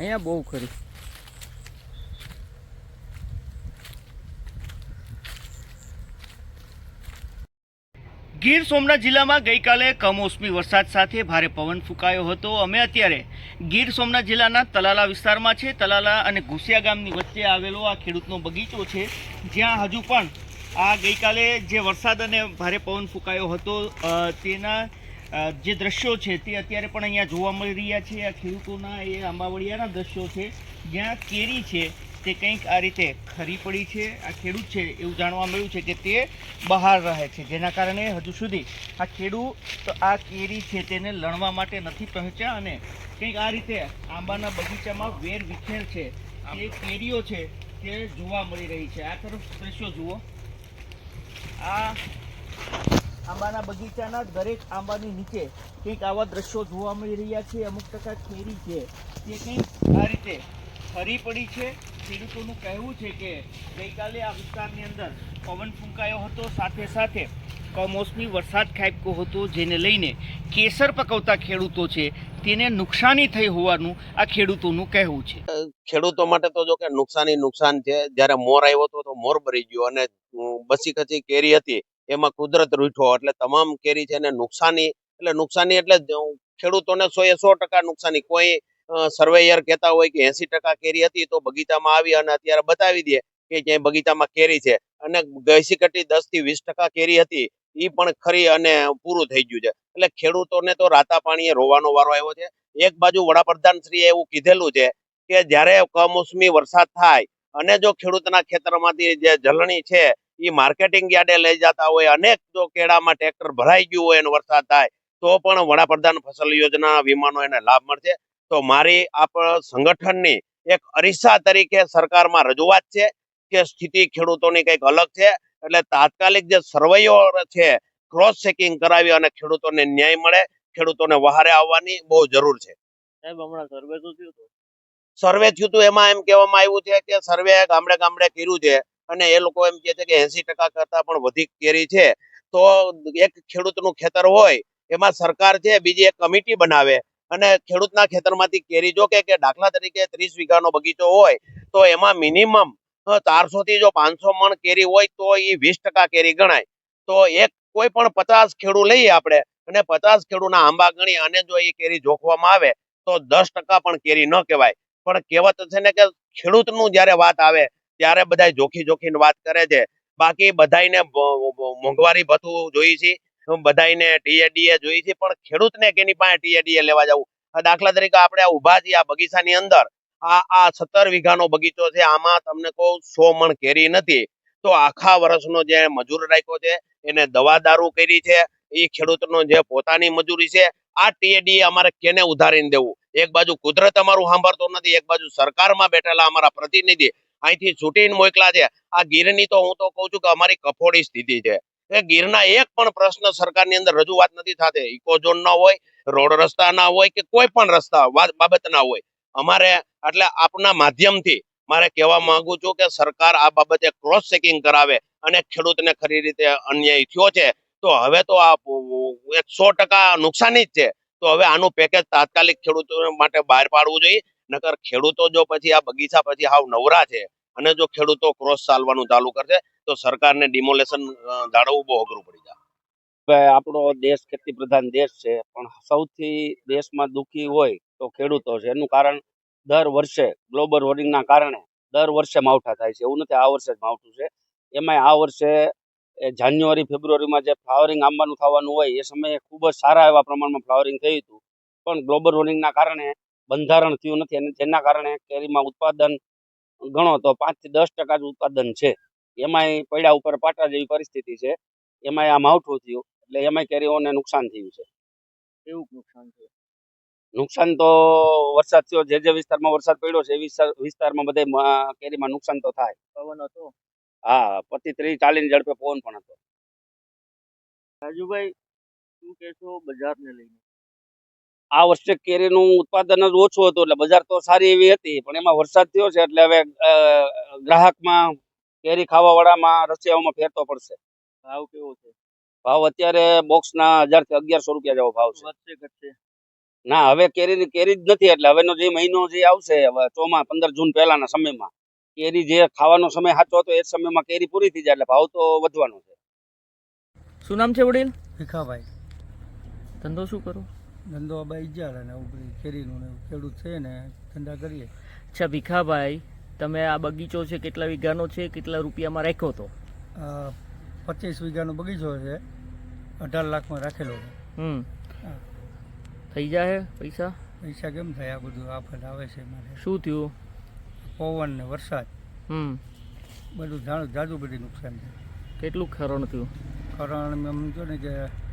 અહીંયા બહુ ખરી. ગીર સોમનાથ જિલ્લામાં ગઈકાલે કમોસમી વરસાદ સાથે ભારે પવન ફૂંકાયો હતો. અમે અત્યારે ગીર સોમનાથ જિલ્લાના તલાલા વિસ્તારમાં છે. તલાલા અને ઘુસિયા ગામની વચ્ચે આવેલો આ ખેડૂતનો બગીચો છે. જ્યાં હજુ પણ આ ગઈકાલે જે વરસાદ અને ભારે પવન ફૂંકાયો હતો તેના જે દ્રશ્યો છે તે અત્યારે પણ અહીંયા જોવા મળી રહ્યા છે. આ ખેડૂતોના એ આંબાવડિયાના દ્રશ્યો છે. જ્યાં કેરી છે તે કંઈક આ રીતે ખરી પડી છે. આ ખેડૂત છે એવું જાણવા મળ્યું છે કે તે બહાર રહે છે. જેના કારણે હજુ સુધી આ ખેડૂત આ કેરી છે તેને લણવા માટે નથી પહોંચ્યા અને કંઈક આ રીતે આંબાના બગીચામાં વેર વિખેર છે. એ કેરીઓ છે તે જોવા મળી રહી છે. આ તરફ દ્રશ્યો જુઓ. આ આંબાના બગીચાના દરેક આંબાની નીચે કંઈક આવા દ્રશ્યો જોવા મળી રહ્યા છે, અમુક ટકા કેરી છે. તે કંઈક આ રીતે ફરી પડી છે. ખેડૂતોનું કહેવું છે કે ગઈકાલે આ વિસ્તારની અંદર પવન ફૂંકાયો હતો. સાથે સાથે કમોસમી વરસાદ ખાબક્યો હતો, જેને લઈને કેસર પકવતા ખેડૂતો છે. તેને નુકસાની થઈ હોવાનું આ ખેડૂતોનું કહેવું છે. ખેડૂતો માટે તો જો કે નુકસાની નુકસાન છે. જ્યારે મોર આવ્યો હતો તો મોર ભરી ગયો અને બસી ખચી કેરી હતી. એમાં કુદરત રૂઠો. એટલે તમામ કેરી છે ને નુકસાની, એટલે નુકસાની એટલે ખેડૂતોને સો એ સો ટકા નુકસાની. કોઈ સર્વેયર કહેતા હોય કે એસી ટકા કેરી હતી તો બગીચામાં આવી અને અત્યારે બતાવી દે કે ક્યાંય બગીચામાં કેરી છે. અને ગઈસી કટી દસથી વીસ ટકા કેરી હતી એ પણ ખરી અને પૂરું થઈ ગયું છે. એટલે ખેડૂતોને તો રાતા પાણીએ રોવાનો વારો આવ્યો છે. એક બાજુ વડાપ્રધાન શ્રીએ એવું કીધેલું છે કે જ્યારે કમોસમી વરસાદ થાય અને જો ખેડૂતના ખેતરમાંથી જે જલણી છે એ માર્કેટિંગ યાર્ડે લઈ જતા હોય અનેક જો કેળામાં ટ્રેક્ટર ભરાઈ ગયું હોય અને વરસાદ થાય તો પણ વડાપ્રધાન ફસલ યોજના વીમાનો એને લાભ મળશે. તો મારી આપ સંગઠનની એક અરીસા તરીકે સરકારમાં રજૂઆત છે કે સ્થિતિ ખેડૂતોની કંઈક અલગ છે એટલે તાત્કાલિક જે સર્વેયો છે ક્રોસ ચેકિંગ કરાવી અને ખેડૂતોને ન્યાય મળે ખેડૂતોને વહારે આવવાની બહુ જરૂર છે. સાહેબ હમણાં સર્વે તો થયું સર્વે થયું હતું એમાં એમ કહેવામાં આવ્યું છે કે સર્વે ગામડે ગામડે કર્યું છે અને એ લોકો એમ કહે છે કે એસી ટકા કરતા પણ વધી કેરી છે. તો એક ખેડૂતનું ખેતર હોય, એમાં સરકાર છે, બીજી એક કમિટી બનાવે. અને ખેડૂતના ખેતરમાંથી કેરી જો કે દાખલા તરીકે ત્રીસ વીઘાનો બગીચો હોય, તો એમાં મિનિમમ ચારસો થી જો પાંચસો મણ કેરી હોય, તો એ વીસ ટકા કેરી ગણાય. તો એક કોઈ પણ પચાસ ખેડૂ લઈએ આપણે, અને પચાસ ખેડૂના આંબા ગણી અને જો એ કેરી જોખવામાં આવે, તો દસ ટકા પણ કેરી ન કહેવાય. પણ કહેવત છે ને કે ખેડૂતનું જ્યારે વાત આવે ત્યારે બધા જોખી જોખીને વાત કરે છે. બાકી ભ- મોંઘવારી ભથ્થું જોઈ છે. બધાને ટીએડીએ જોઈ છે. પણ ખેડૂતને કેની પાસે ટીએડીએ લેવા જવું? દાખલા તરીકે આપણે ઊભા છીએ આ બગીચાની અંદર. આ આ સત્તર વીઘાનો બગીચો છે. આમાં તમને કહું સો મણ કેરી નથી. તો આખા વર્ષનો જે મજૂર રાખ્યો છે, એને દવા દારૂ કરી છે. એ ખેડૂતનો જે પોતાની મજૂરી છે, આ ટીએડીએ અમારે કેને ઉધારીને દેવું? એક બાજુ કુદરત અમારું સાંભળતો નથી, એક બાજુ સરકારમાં બેઠેલા અમારા પ્રતિનિધિ અહીંથી છૂટીને મોકલા છે. આ ગીરની તો હું તો કહું છું કે અમારી કફોડી સ્થિતિ છે. એ ગીરના એક પણ પ્રશ્ન સરકારની અંદર રજૂઆત નથી થતી. ઇકોઝોન ના હોય, રોડ રસ્તા ના હોય કે કોઈ પણ રસ્તા બાબત ના હોય. અમારે એટલે આપના માધ્યમથી મારે કહેવા માંગુ છું કે સરકાર આ બાબતે ક્રોસ ચેકિંગ કરાવે અને ખેડૂતને ખરી રીતે અન્યાય થયો છે. તો હવે તો આ સો ટકા નુકસાની જ છે. તો હવે આનું પેકેજ તાત્કાલિક ખેડૂતો માટે બહાર પાડવું જોઈએ. નકર ખેડૂતો જો પછી આ બગીચા પછી હાવ નવરા છે અને જો ખેડૂતો ક્રોસ ચાલવાનું ચાલુ કરશે, તો સરકારને ડિમોલેશન જાળવવું બહુ અઘરું પડી જાય. આપણો દેશ ખેતી પ્રધાન દેશ છે, પણ સૌથી દેશમાં દુઃખી હોય તો ખેડૂતો છે. એનું કારણ દર વર્ષે, ગ્લોબલ વોર્મિંગના કારણે દર વર્ષે માવઠા થાય છે. એવું નથી આ વર્ષે જ માવઠું છે. એમાંય આ વર્ષે જાન્યુઆરી, ફેબ્રુઆરીમાં જે ફ્લાવરિંગ આંબાનું થવાનું હોય, એ સમયે ખૂબ જ સારા એવા પ્રમાણમાં ફ્લાવરિંગ થયું હતું. પણ ગ્લોબલ વોર્મિંગના કારણે બંધારણ થયું નથી અને જેના કારણે કેરીમાં ઉત્પાદન ગણો તો પાંચથી દસ ટકા જ ઉત્પાદન છે. એમાંય પૈડા ઉપર પાટા જેવી પરિસ્થિતિ છે. એમાંય આ માવઠું થયું એટલે એમાંય કેરીઓને નુકસાન થયું છે. કેવું નુકસાન થયું? નુકસાન તો વરસાદ થયો. જે જે વિસ્તારમાં વરસાદ પડ્યો છે એ વિસ્તારમાં બધે કેરીમાં નુકસાન તો થાય. પવન હતો? હા પચીસ ત્રીસ ચાલીસ ઝડપે પવન પણ હતો. રાજુભાઈ શું કહેશો બજારને લઈને? આ વર્ષે કેરીનું ઉત્પાદન જ ઓછું હતું એટલે બજાર તો સારી એવી હતી પણ એમાં વરસાદ થયો છે એટલે હવે ગ્રાહકમાં કેરી ખાવા વાળામાં રસિયાઓમાં ફેરતો પડશે. ભાવ કેવો છે? ભાવ અત્યારે બોક્સના હજારથી અગિયારસો રૂપિયા જેવો ભાવ છે. ઘટશે? ના હવે કેરીની કેરી જ નથી એટલે હવેનો જે મહિનો જે આવશે હવે ચોમા પંદર જૂન પહેલાના સમયમાં કેરી જે ખાવાનો સમય સાચો હતો એ સમયમાં કેરી પૂરી થઈ જાય એટલે ભાવ તો વધવાનો છે. શું નામ છે વડીલ? ભીખાભાઈ. ધંધો શું કરો? ધંધો આ બાઈ ઇજાર અને બધું કેરીનું ને ખેડૂત છે ને ધંધા કરીએ. અચ્છા ભીખાભાઈ તમે આ બગીચો છે કેટલા વીઘાનો છે કેટલા રૂપિયામાં રાખ્યો હતો? પચીસ વીઘાનો બગીચો છે અઢાર લાખમાં રાખેલો છે. હમ. થઈ જાય પૈસા? પૈસા કેમ થાય આ બધું? આફત આવે છે મારે. શું થયું? પવન ને વરસાદ. હમ. બધું જાણું જાજુ બધી નુકસાન છે. કેટલું ખરણ થયું? ખરણ એમ સમજો ને કે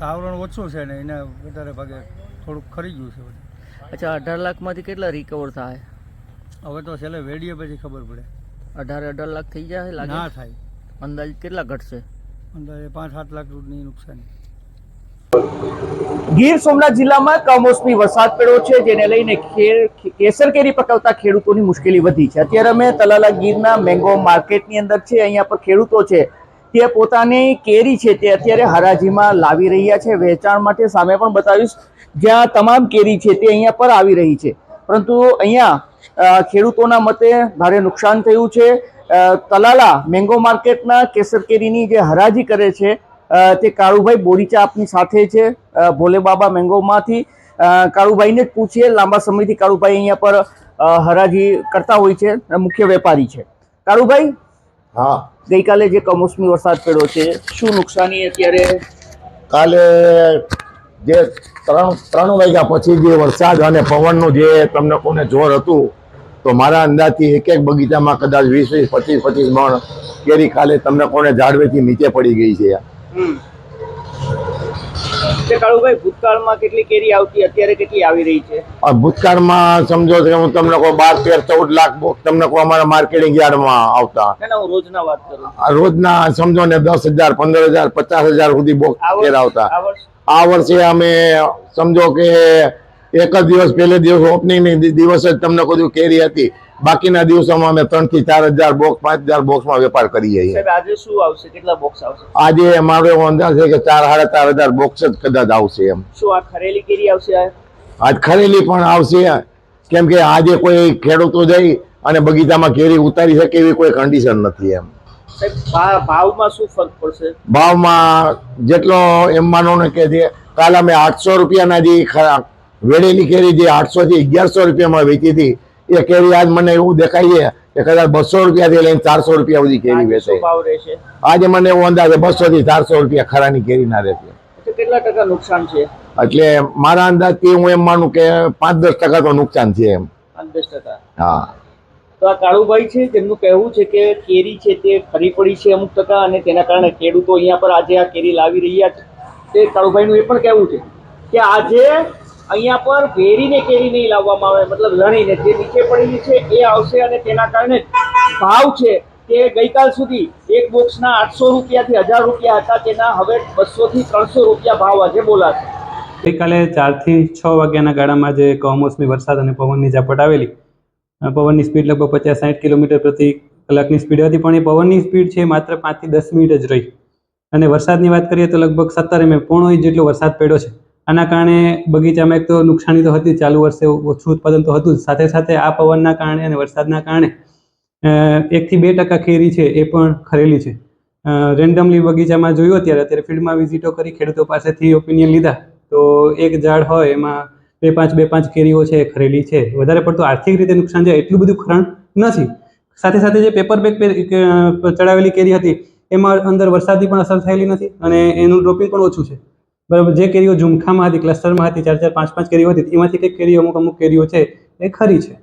આવરણ ઓછું છે ને એને વધારે ભાગે થોડુંક ખરી ગયું છે બધું. અચ્છા અઢાર લાખમાંથી કેટલા રિકવર થાય? હવે તો છેલ્લે વેડીએ પછી ખબર પડે. અઢાર અઢાર લાખ થઈ જાય ના થાય. અંદાજ કેટલા ઘટશે? અંદાજે પાંચ સાત લાખ રૂપિયાની નુકસાની. ગીર સોમનાથ જિલ્લામાં કમોસમી વરસાદ પડ્યો છે જેને લઈને કેસર કેરી પકવતા ખેડૂતોની મુશ્કેલી વધી છે. અત્યારે અમે તલાલા ગીરના મેંગો માર્કેટની અંદર છે અહીંયા પર ખેડૂતો છે. તે પોતાની કેરી છે તે અત્યારે હરાજીમાં લાવી રહ્યા છે. વેચાણ માટે સામે પણ બતાવીશ. જ્યાં તમામ કેરી છે તે અહીંયા પર આવી રહી છે. પરંતુ અહીંયા ખેડૂતોના મતે ભારે નુકસાન થયું છે. તલાલા મેંગો માર્કેટના કેસર કેરીની જે હરાજી કરે છે તે કાળુભાઈ બોરીચા આપની સાથે છે ભોલે બાબા મેંગોમાંથી. કાળુભાઈને જ પૂછીએ. લાંબા સમયથી કાળુભાઈ અહીંયા પર હરાજી કરતા હોય છે. મુખ્ય વેપારી છે. કાળુભાઈ હા. ગઈકાલે જે કમોસમી વરસાદ પડ્યો છે શું નુકસાની અત્યારે? કાલે જે ત્રણ ત્રણ વાગ્યા પછી જે વરસાદ અને પવનનું જે તમને કોને જોર હતું તો મારા અંદાજથી એક એક બગીચામાં કદાચ વીસ વીસ પચીસ પચીસ મણ કેરી કાલે તમને કોને ઝાડવેથી નીચે પડી ગઈ છે. કાળુભાઈ ભૂતકાળમાં કેટલી કેરી આવતી અત્યારે કેટલી આવી રહી છે? ભૂતકાળમાં સમજો કે હું તમને કહું બાર તેર ચૌદ લાખ તમને કહું અમારા માર્કેટિંગ યાર્ડમાં આવતા. ના ના હું રોજના વાત કરું રોજના સમજો ને દસ હજાર પંદર હજાર પચાસ હજાર સુધી બોક કેર આવતા. આ આ વર્ષે અમે સમજો કે એક જ દિવસ પહેલે દિવસ ઓપનિંગ દિવસ જ તમને કોઈ કેરી હતી. બાકીના દિવસોમાં અમે ત્રણથી ચાર હજાર બોક્સ પાંચ હજાર બોક્સમાં વેપાર કરીએ છીએ. આજે શું આવશે? કેટલા બોક્સ આવશે? આજે અમારો અંદાજ છે કે ચાર સાડા ચાર હજાર બોક્સ જ કદાચ આવશે એમ. શું આ ખરેલી કેરી આવશે આજ ખરેલી પણ આવશે કેમ કે આજે કોઈ ખેડૂતો જઈ અને બગીચામાં કેરી ઉતારી શકે એવી કોઈ કન્ડિશન નથી એમ. ભાવમાં શું ફરક પડશે? ભાવમાં જેટલો એમ માનો ને કે જે કાલ અમે આઠસો રૂપિયાના જે વેળેલી વેડેલી કેરી જે આઠસો થી અગિયારસો રૂપિયામાં વેચી હતી એ કેરી આજ મને એવું દેખાય છે કે કદાચ બસો રૂપિયાથી લઈને ચારસો રૂપિયા સુધી કેરી વેચે આજે મને એવું અંદાજે બસો થી ચારસો રૂપિયા ખરાની કેરી ના રહેશે કેટલા ટકા નુકસાન છે? એટલે મારા અંદાજથી હું એમ માનું કે પાંચ દસ ટકા તો નુકસાન છે એમ. પાંચ દસ ટકા. હા. તો આ કાળુભાઈ છે તેમનું કહેવું છે કે કેરી છે તે ખરી પડી છે અમુક ટકા અને તેના કારણે ખેડૂતો અહીંયા પર આજે આ કેરી લાવી રહ્યા છે. તે કાળુભાઈનું એ પણ કહેવું છે કે આજે અહીંયા પર વેરીને કેરી નહીં લાવવામાં આવે, મતલબ લણીને. જે નીચે પડેલી છે એ આવશે અને તેના કારણે ભાવ છે તે ગઈકાલ સુધી એક બોક્સના આઠસો રૂપિયાથી હજાર રૂપિયા હતા, તેના હવે બસોથી ત્રણસો રૂપિયા ભાવ આજે બોલાશે. ગઈકાલે ચારથી છ વાગ્યાના ગાળામાં જે કમોસમી વરસાદ અને પવનની ઝાપટ આવેલી પવનની સ્પીડ લગભગ પચાસ સાઠ કિલોમીટર પ્રતિ કલાકની સ્પીડ હતી, પણ એ પવનની સ્પીડ છે માત્ર પાંચથી દસ મિનિટ જ રહી. અને વરસાદની વાત કરીએ તો લગભગ સત્તર એમએમ પોણો ઇંચ જેટલો વરસાદ પડ્યો છે. આના કારણે બગીચામાં એક તો નુકસાની તો હતી, ચાલુ વર્ષે ઓછું ઉત્પાદન તો હતું જ. સાથે સાથે આ પવનના કારણે અને વરસાદના કારણે એકથી બે ટકા કેરી છે એ પણ ખરેલી છે. રેન્ડમલી બગીચામાં જોયું અત્યારે અત્યારે ફિલ્ડમાં વિઝિટો કરી ખેડૂતો પાસેથી ઓપિનિયન લીધા. તો એક ઝાડ હોય એમાં બે પાંચ બે પાંચ કેરીઓ છે એ ખરેલી છે. વધારે પડતું આર્થિક રીતે નુકસાન છે, એટલું બધું ખરણ નથી. સાથે સાથે જે પેપર બેગ ચડાવેલી કેરી હતી, એમાં અંદર વરસાદની પણ અસર થયેલી નથી અને એનું ડ્રોપિંગ પણ ઓછું છે. બરાબર જે કેરીઓ ઝુમખામાં હતી ક્લસ્ટરમાં હતી ચાર ચાર પાંચ પાંચ કેરીઓ હતી એમાંથી કંઈક કેરીઓ અમુક અમુક કેરીઓ છે એ ખરી છે.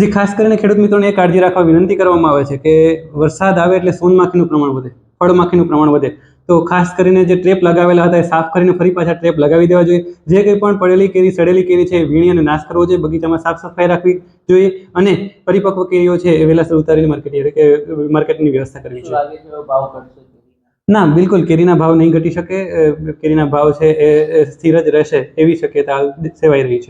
જે ખાસ કરીને ખેડૂત મિત્રોને એ કાળજી રાખવા વિનંતી કરવામાં આવે છે કે વરસાદ આવે એટલે સોનમાખીનું પ્રમાણ વધે ફળમાખીનું પ્રમાણ વધે. તો ખાસ કરીને જે ટ્રેપ લગાવેલા હતા એ સાફ કરીને ફરી પાછા ટ્રેપ લગાવી દેવા જોઈએ. જે કંઈ પણ પડેલી કેરી સડેલી કેરી છે એ વીણી અને નાશ કરવો જોઈએ બગીચામાં સાફ સફાઈ રાખવી જોઈએ અને પરિપક્વ કેરીઓ છે એ વહેલાસર ઉતારીને માર્કેટ કે માર્કેટની વ્યવસ્થા કરવી જોઈએ. ના, બિલકુલ, કેરીના ભાવ નહીં ઘટી શકે. કેરીના ભાવ છે એ સ્થિર જ રહેશે એવી શક્યતા સેવાઈ રહી છે.